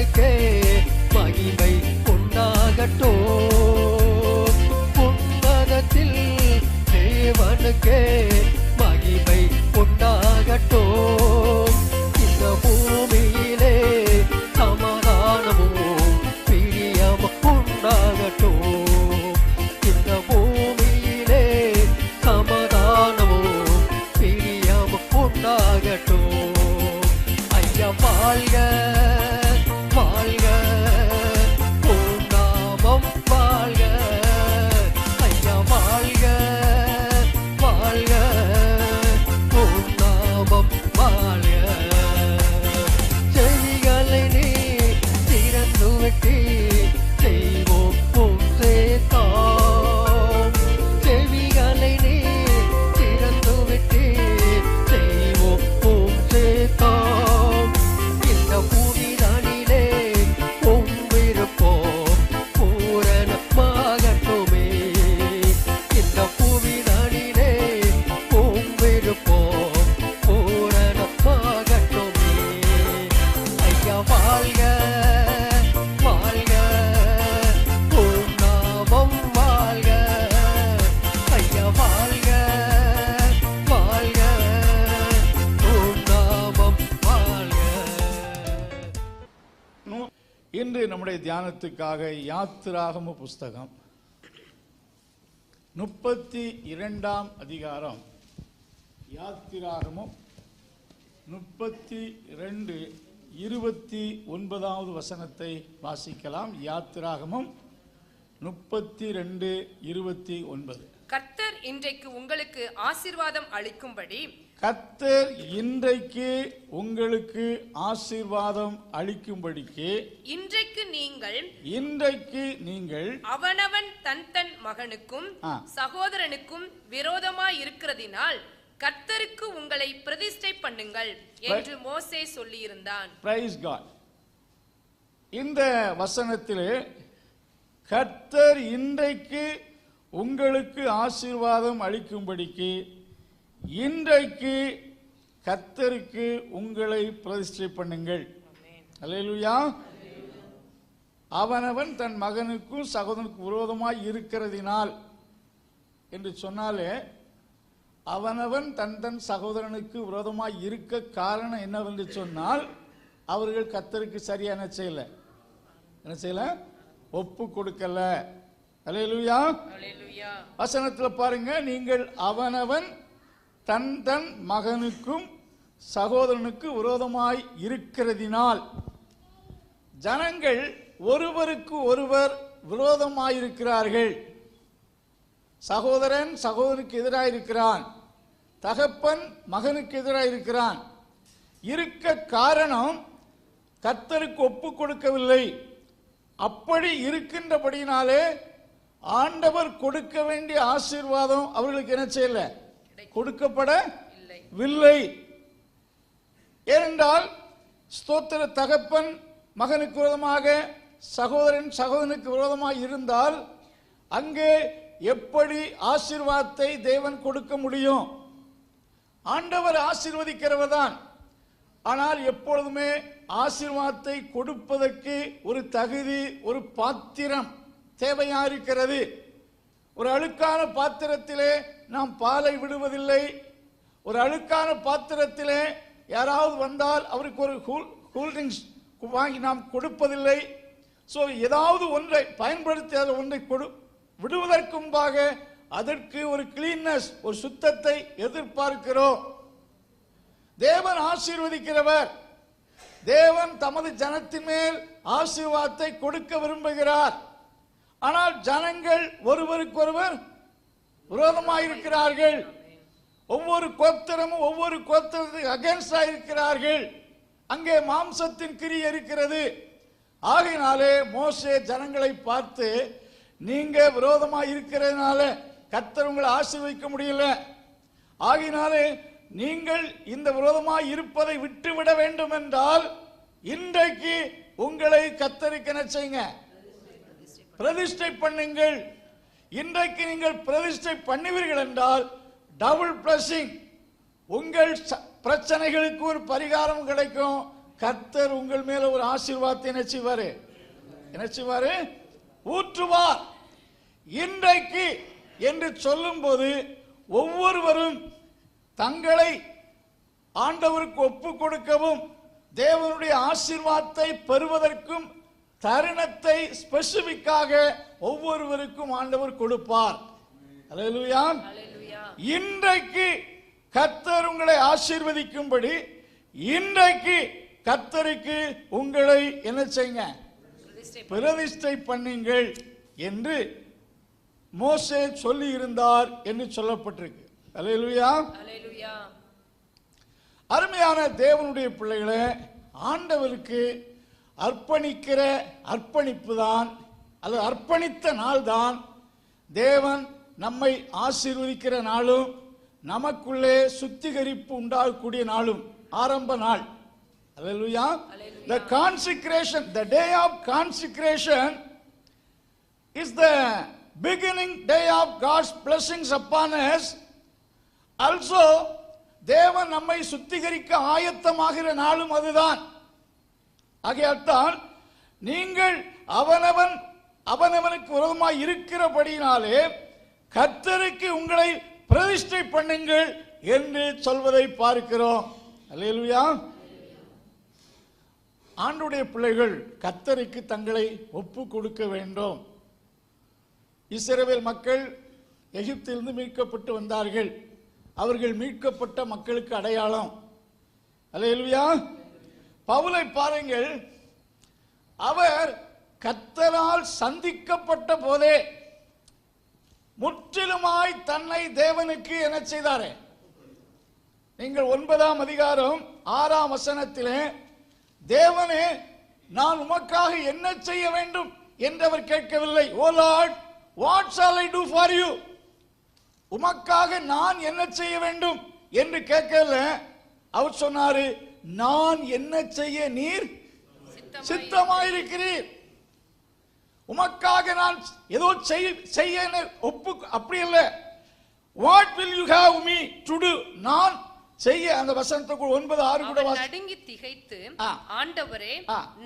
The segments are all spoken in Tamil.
தேவனுக்கே மகிமை உண்டாகட்டும் உன்னதத்தில் தேவனுக்கே மகிமை உண்டாகட்டும் நம்முடைய தியானத்துக்காக யாத்திராகம புஸ்தகம். முப்பத்தி இரண்டாம் அதிகாரம். யாத்திராகமம். முப்பத்தி இரண்டு இருபத்தி ஒன்பதாவது வசனத்தை வாசிக்கலாம். யாத்திராகமும். முப்பத்தி ரெண்டு இருபத்தி ஒன்பது கர்த்தர் இன்றைக்கு உங்களுக்கு ஆசீர்வாதம் அளிக்கும்படி கர்த்தர் இன்றைக்கு உங்களுக்கு ஆசீர்வாதம் அளிக்கும்படிக்கு இன்றைக்கு நீங்கள் இன்றைக்கு நீங்கள் அவனவன் தன் தன் மகனுக்கும். சகோதரனுக்கும் விரோதமாய் இருக்கிறதினால் கர்த்தருக்கு உங்களை பிரதிஷ்டை பண்ணுங்கள் என்று மோசே சொல்லியிருந்தான் பிரைஸ் காட் இந்த வசனத்திலே கர்த்தர் இன்றைக்கு உங்களுக்கு ஆசீர்வாதம் அளிக்கும்படிக்கு இன்றைக்கு கர்த்தருக்கு உங்களை பிரதிஷ்டை பண்ணுங்கள். அல்லேலூயா. அவனவன் தன் மகனுக்கும் சகோதரனுக்கும் விரோதமாய் இருக்கிறதினால் என்று சொன்னாலே அவனவன் தன் தன் சகோதரனுக்கு விரோதமாய் இருக்க காரணம் என்னவென்று சொன்னால் அவர்கள் கத்தருக்கு சரியா என்ன செய்யல? என்ன செய்யல? ஒப்பு கொடுக்கல. அல்லேலூயா. வசனத்துல பாருங்க நீங்கள் அவனவன் தன் தன் மகனுக்கும் சகோதரனுக்கு விரோதமாய் இருக்கிறதினால் ஜனங்கள் ஒருவருக்கு ஒருவர் விரோதமாயிருக்கிறார்கள். சகோதரன் சகோதரனுக்கு எதிராக இருக்கிறான் தகப்பன் மகனுக்கு எதிராக இருக்கிறான் இருக்க காரணம் கத்தருக்கு ஒப்பு கொடுக்கவில்லை. அப்படி இருக்கின்றபடினாலே ஆண்டவர் கொடுக்க வேண்டிய ஆசீர்வாதம் அவர்களுக்கு என்ன செய்யலை? கொடுக்கப்படவில்லை ஏனென்றால் ஸ்தோத்திர தகப்பன் மகனுக்கு விரோதமாக சகோதரன் சகோதரனுக்கு விரோதமாக இருந்தால் அங்கே எப்படி ஆசீர்வாதத்தை தேவன் கொடுக்க முடியும்? ஆண்டவர் ஆசீர்வதிக்கிறவர் தான் ஆனால் எப்பொழுதுமே ஆசீர்வாதத்தை கொடுப்பதற்கு ஒரு தகுதி ஒரு பாத்திரம் தேவையா இருக்கிறது? ஒரு அழுக்கான பாத்திரத்திலே நாம் பாலை விடுவதில்லை. ஒரு அழுக்கான பாத்திரத்திலே யாராவது வந்தால் அவருக்கு ஒரு கூல் கூல்ட்ரிங்க்ஸ் வாங்கி நாம் கொடுப்பதில்லை. ஸோ ஏதாவது ஒன்றை பயன்படுத்தி அதை ஒன்றை கொடு விடுவதற்கு முன்பாக அதற்கு ஒரு கிளீன்னஸ் ஒரு சுத்தத்தை எதிர்பார்க்கிறோம். தேவன் ஆசீர்வதிக்கிறவர். தேவன் தமது ஜனத்தின் மேல் ஆசீர்வாதத்தை கொடுக்க விரும்புகிறார். ஆனால் ஜனங்கள் ஒருவருக்கொருவர் விரோதமாயிருக்கிறார்கள். ஒவ்வொரு கோத்திரமும் ஒவ்வொரு கோத்திரத்துக்கு அகேன்ஸ்டாக இருக்கிறார்கள் அங்கே மாம்சத்தின் கிரி இருக்கிறது. ஆகையினாலே மோசே ஜனங்களை பார்த்து நீங்க விரோதமாக இருக்கிறதுனால கத்தர் உங்களை ஆசீர்வதிக்க முடியல. ஆகினாலே நீங்கள் இந்த விரோதமாக இருப்பதை விட்டுவிட வேண்டும் என்றால் இன்றைக்கு உங்களை கத்தருக்கு செய்யுங்க? பிரதிஷ்டை பண்ணுங்கள். இன்றைக்கு நீங்கள் பிரதிஷ்டை பண்ணுவீர்கள் என்றால் டபுள் பிளஸிங் உங்கள் ச- பிரச்சனைகளுக்கு ஒரு பரிகாரம் கிடைக்கும். கர்த்தர் உங்கள் மேல ஒரு ஆசீர்வாதத்தை நினைச்சுவாரு நினைச்சுவாரு ஊற்றுவார். இன்றைக்கு என்று சொல்லும்போது ஒவ்வொருவரும் தங்களை ஆண்டவருக்கு ஒப்பு கொடுக்கவும் தேவனுடைய ஆசீர்வாதத்தை பெறுவதற்கும் தருணத்தை ஸ்பெசிபிக்காக ஒவ்வொருவருக்கும் ஆண்டவர் கொடுப்பார். அல்லேலூயா இன்றைக்கு கர்த்தர் உங்களை ஆசீர்வதிக்கும்படி இன்றைக்கு கர்த்தருக்கு உங்களை என்ன செய்யுங்க? பிரதிஷ்டை பண்ணுங்கள் என்று மோசே சொல்லி இருந்தார் என்று சொல்லப்பட்டிருக்கு. அல்லேலூயா அருமையான தேவனுடைய பிள்ளைகளே ஆண்டவருக்கு அர்ப்பணிக்கிற அர்ப்பணிப்பு தான் அல்லது அர்ப்பணித்த நாள் தான் தேவன் நம்மை ஆசீர்வதிக்கிற நாளும் நமக்குள்ளே சுத்திகரிப்பு உண்டாகக்கூடிய நாளும் ஆரம்ப நாள். அல்லேலூயா. The consecration the day of consecration is the beginning day of god's blessings upon us. Also தேவன் நம்மை சுத்திகரிக்க ஆயத்தமாகிற நாளும் அதுதான். ஆகையால்தான் நீங்கள் அவனவன் அவனவனுக்கு உரமாய் இருக்கிறபடியினாலே கர்த்தருக்கு உங்களை பிரதிஷ்டை பண்ணுங்கள் என்று சொல்வதை பார்க்கிறோம். அல்லேலூயா. ஆண்டுடைய பிள்ளைகள் கத்தருக்கு தங்களை ஒப்பு கொடுக்க வேண்டும். இஸ்ரேல் மக்கள் எகிப்திலிருந்து மீட்கப்பட்டு வந்தார்கள். அவர்கள் மீட்கப்பட்ட மக்களுக்கு அடையாளம். அல்லேலூயா. பவுலை பாருங்கள். அவர் கத்தரால் சந்திக்கப்பட்ட போதே முற்றிலுமாய் தன்னை தேவனுக்கு என்ன செய்தாரே. நீங்கள் ஒன்பதாம் அதிகாரம் ஆறாம் வசனத்திலே தேவனே நான் உமக்காக என்ன செய்ய வேண்டும்? என்று அவர் கேட்கவில்லை. O Lord what shall I do for you உமக்காக நான் என்ன செய்ய வேண்டும்? என்று கேட்கல. அவர் சொன்னாரு நான் என்ன செய்ய நீர் சித்தமாய் சித்தமாயிருக்கிறீர். உமக்காக நான் ஏதோ செய் செய்ய ஒப்பு அப்படி இல்ல what will you have me to to நான் செய்ய அந்த வசனத்துக்குள் ஒன்பது ஆறு கூட நடுங்கி திகைத்து. ஆண்டவரே.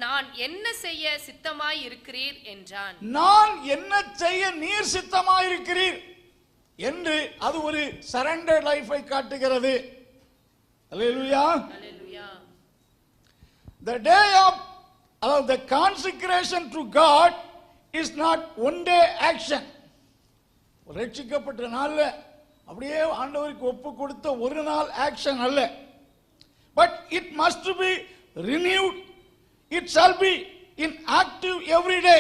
நான் என்ன செய்ய சித்தமாய் இருக்கிறீர் என்றான். நான் என்ன செய்ய நீர் சித்தமாயிருக்கிறீர்? என்று அது ஒரு சரண்டர் லைஃபை காட்டுகிறது. அல்லேலூயா அல்லேலூயா The day of uh, the consecration to God is not one day action. ரட்சிக்கப்பட்ட நாள்ல அப்படியே ஆண்டவருக்கு ஒப்பு கொடுத்த ஒரு நாள் ஆக்ஷன் அல்ல. But it must be renewed it shall be in active every day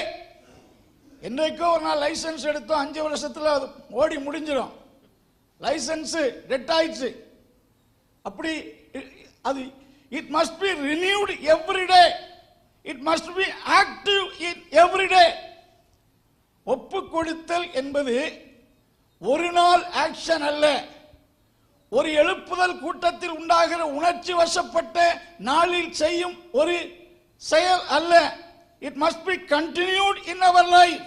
என்றைக்கோ ஒரு நாள் லைசன்ஸ் எடுத்தோம் அஞ்சு வருஷத்துல அது ஓடி முடிஞ்சிடும் லைசன்ஸ் டெட் ஆயிடுச்சு. அப்படி அது it must be renewed every day it must be active in every day ஒப்பு கொடுத்தல் என்பது ஒரு நாள் ஆக்ஷன் அல்ல. ஒரு எழுப்புதல் கூட்டத்தில் உண்டாகிற உணர்ச்சி வசப்பட்ட நாளில் செய்யும் ஒரு செயல் அல்ல. It must be continued in our life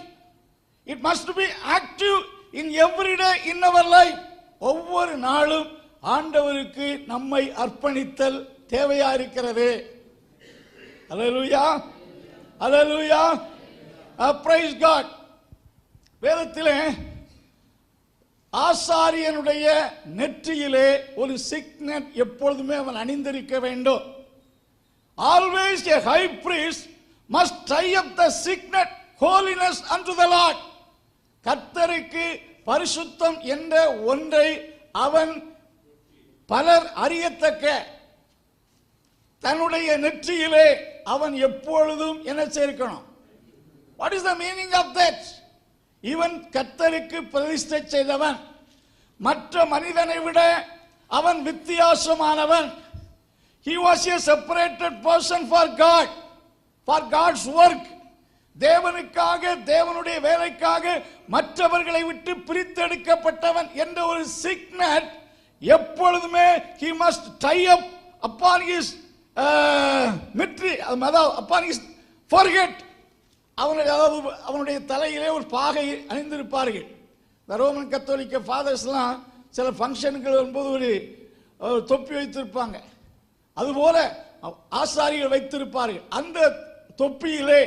it must be active in every day in our life ஒவ்வொரு நாளும் ஆண்டவருக்கு நம்மை அர்ப்பணித்தல் தேவையா இருக்கிறது? அலலுயா அலலுயா பிரைஸ் காட் வேதத்திலே ஆசாரியனுடைய நெற்றியிலே ஒரு சிக்னட் எப்பொழுதுமே அவன் அணிந்திருக்க வேண்டும். Always a high priest must tie up the signet holiness unto the lord கர்த்தருக்கு பரிசுத்தம் என்ற ஒன்றை அவன் பலர் அறியத்தக்க தன்னுடைய நெற்றியிலே அவன் எப்பொழுதும் என்ன சேர்க்கணும் what is the meaning of that இவன் கத்தருக்கு பிரதிஷ்டை செய்தவன். மற்ற மனிதனை விட அவன் வித்தியாசமானவன். He was a separated person for God for God's work தேவனுக்காக தேவனுடைய வேலைக்காக மற்றவர்களை விட்டு பிரித்தெடுக்கப்பட்டவன் என்ற ஒரு சிக்னட் எப்பொழுதுமே he must tie up upon is மெட்ரி அதாவது அப்பான் இஸ் ஃபர்கெட் அவனுடைய அதாவது அவனுடைய தலையிலே ஒரு பாகை அணிந்திருப்பார்கள். இந்த ரோமன் கத்தோலிக்க ஃபாதர்ஸ்லாம் சில ஃபங்க்ஷனுக்கு வரும்போது ஒரு தொப்பி வைத்திருப்பாங்க. அதுபோல ஆசாரிகள் வைத்திருப்பார்கள். அந்த தொப்பியிலே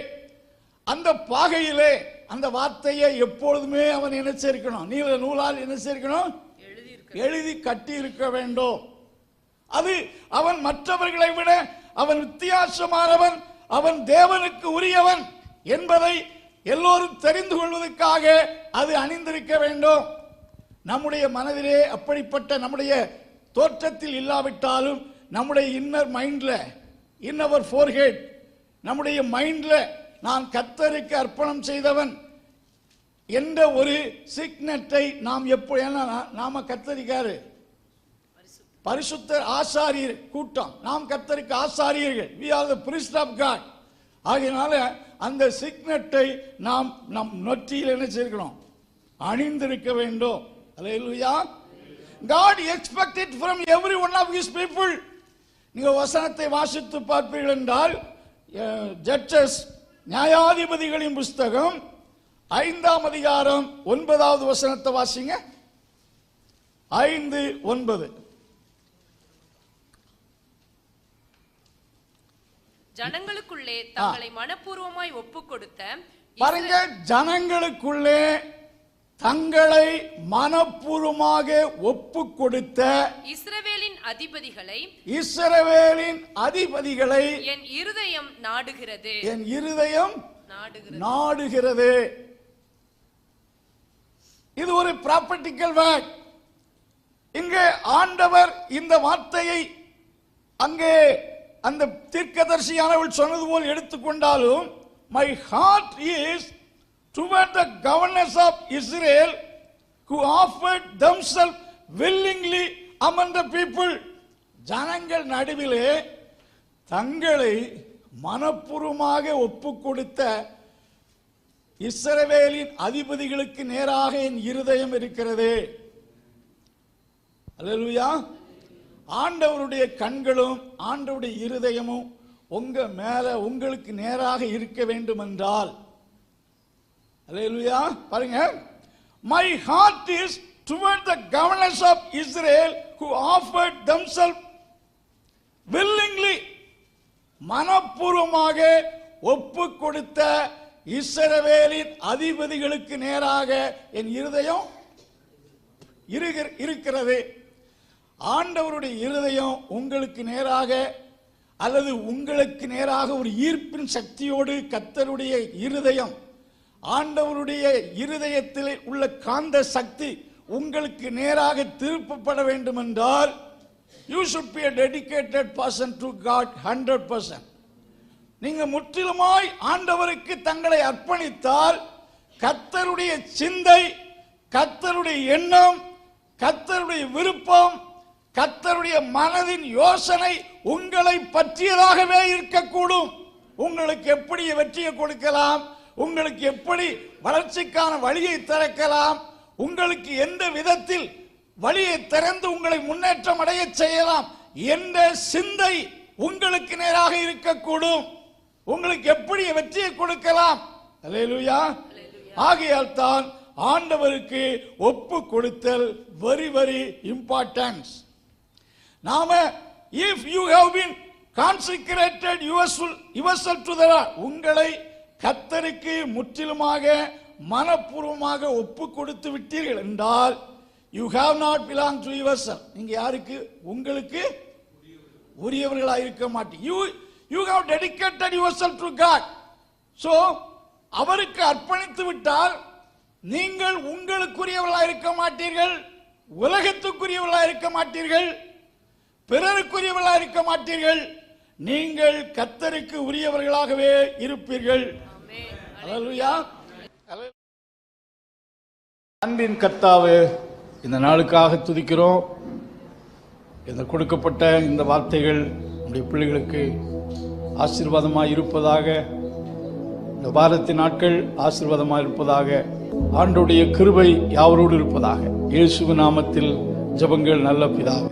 அந்த பாகையிலே அந்த வார்த்தையை எப்பொழுதுமே அவன் இணைச்சிருக்கணும். நீல நூலால் என்ன எழுதி கட்டி இருக்க வேண்டும். அது அவன் மற்றவர்களை விட அவன் வித்தியாசமானவன் அவன் தேவனுக்கு உரியவன் என்பதை எல்லோரும் தெரிந்து கொள்வதற்காக அது அணிந்திருக்க வேண்டும். நம்முடைய மனதிலே அப்படிப்பட்ட நம்முடைய தோற்றத்தில் இல்லாவிட்டாலும் நம்முடைய இன்னர் மைண்ட்ல இன்னவர் ஃபோர்ஹெட் நம்முடைய மைண்ட்ல நான் கத்தருக்கு அர்ப்பணம் செய்தவன் என்ற ஒரு சிக்னெட்டை நாம் எப்போ ஏன்னா நாம கத்தரிக்காரு பரிசுத்த ஆசாரியர் கூட்டம். நாம் கத்தருக்கு ஆசாரியர்கள். We are the priest of God ஆகையினால அந்த சிக்னெட்டை நாம் நம் நொற்றியில் என்ன செய்யணும் அணிந்திருக்க வேண்டும். அல்லேலூயா God expected from every one of his people நீங்கள் வசனத்தை வாசித்து பார்ப்பீர்கள் என்றால் ஜட்ஜஸ் நியாயாதிபதிகளின் புஸ்தகம் ஐந்தாம் அதிகாரம் ஒன்பதாவது வசனத்தை வாசிங்க. ஐந்து ஒன்பது. ஜனங்களுக்குள்ளே தங்களை மனப்பூர்வமாய் ஒப்பு கொடுத்த பாருங்க ஜனங்களுக்குள்ளே தங்களை மனப்பூர்வமாக ஒப்பு கொடுத்த இஸ்ரவேலின் அதிபதிகளை இஸ்ரவேலின் அதிபதிகளை என் இருதயம் நாடுகிறது. என் இருதயம் நாடுகிறது. நாடுகிறது. இது ஒரு ப்ராப்பர்ட்டிக்கல் வேர்ட் இங்கே ஆண்டவர் இந்த வார்த்தையை அங்கே அந்த தீர்க்கதர்சியானவள் சொன்னது போல் எடுத்துக்கொண்டாலும் my heart is toward the governors of Israel who offered themselves willingly among the people ஜனங்கள் நடுவிலே தங்களை மனப்பூர்வமாக ஒப்பு கொடுத்த இஸ்ரவேலின் அதிபதிகளுக்கு நேராக என் இருதயம் இருக்கிறது. அல்லேலூயா. ஆண்டவருடைய கண்களும் ஆண்டவருடைய இருதயமும் உங்க மேல உங்களுக்கு நேராக இருக்க வேண்டும் என்றால் அல்லேலூயா. பாருங்க. My heart is toward the governors of Israel who offered them themselves willingly மனப்பூர்வமாக ஒப்பு கொடுத்த இஸ்ரவேலின் அதிபதிகளுக்கு நேராக என் இருதயம் இருகிற- இருக்கிறது. ஆண்டவருடைய இருதயம் உங்களுக்கு நேராக அல்லது உங்களுக்கு நேராக ஒரு ஈர்ப்பின் சக்தியோடு கத்தருடைய இருதயம் ஆண்டவருடைய இருதயத்தில் உள்ள காந்த சக்தி உங்களுக்கு நேராக திருப்பப்பட வேண்டும் என்றால் you should be a dedicated person to God hundred percent நீங்க முற்றிலுமாய் ஆண்டவருக்கு தங்களை அர்ப்பணித்தால் கத்தருடைய சிந்தை கத்தருடைய எண்ணம் கத்தருடைய விருப்பம் கத்தருடைய மனதின் யோசனை உங்களை பற்றியதாகவே இருக்கக்கூடும். உங்களுக்கு எப்படி வெற்றியை கொடுக்கலாம்? உங்களுக்கு எப்படி வளர்ச்சிக்கான வழியை திறக்கலாம்? உங்களுக்கு எந்த விதத்தில் வழியை திறந்து உங்களை முன்னேற்றம் அடைய செய்யலாம்? என்ற சிந்தை உங்களுக்கு நேராக இருக்கக்கூடும். உங்களுக்கு எப்படி வெற்றியை கொடுக்கலாம்? அல்லேலூயா. ஆகையால் தான் ஆண்டவருக்கு ஒப்பு கொடுத்தல் வெரி வெரி இம்பார்ட்டன்ஸ் நாம if you have yourself yourself to the Lord, உங்களை கத்தருக்கு முற்றிலுமாக மனப்பூர்வமாக ஒப்பு கொடுத்து விட்டீர்கள் என்றால் you have not belong to your நீங்க யாருக்கு? உங்களுக்கு உரியவர்களாக இருக்க மாட்டீங்க. You you have dedicated your self to God so அவருக்கு அர்ப்பணித்து விட்டால் நீங்கள் உங்களுக்குரியவர்களாக இருக்க மாட்டீர்கள் உலகத்துக்குரியவர்களாக இருக்க மாட்டீர்கள் பிறருக்குரியவர்களாக இருக்க மாட்டீர்கள் நீங்கள் கத்தருக்கு உரியவர்களாகவே இருப்பீர்கள். அன்பின் கர்த்தாவே இந்த நாளுக்காக துதிக்கிறோம். இந்த கொடுக்கப்பட்ட இந்த வார்த்தைகள் நம்முடைய பிள்ளைகளுக்கு ஆசீர்வாதமாக இருப்பதாக இந்த வாரத்தின் நாட்கள் ஆசீர்வாதமாக இருப்பதாக ஆண்டுடைய கிருபை யாவரோடு இருப்பதாக. இயேசு நாமத்தில் ஜெபங்கள் நல்ல பிதாவே.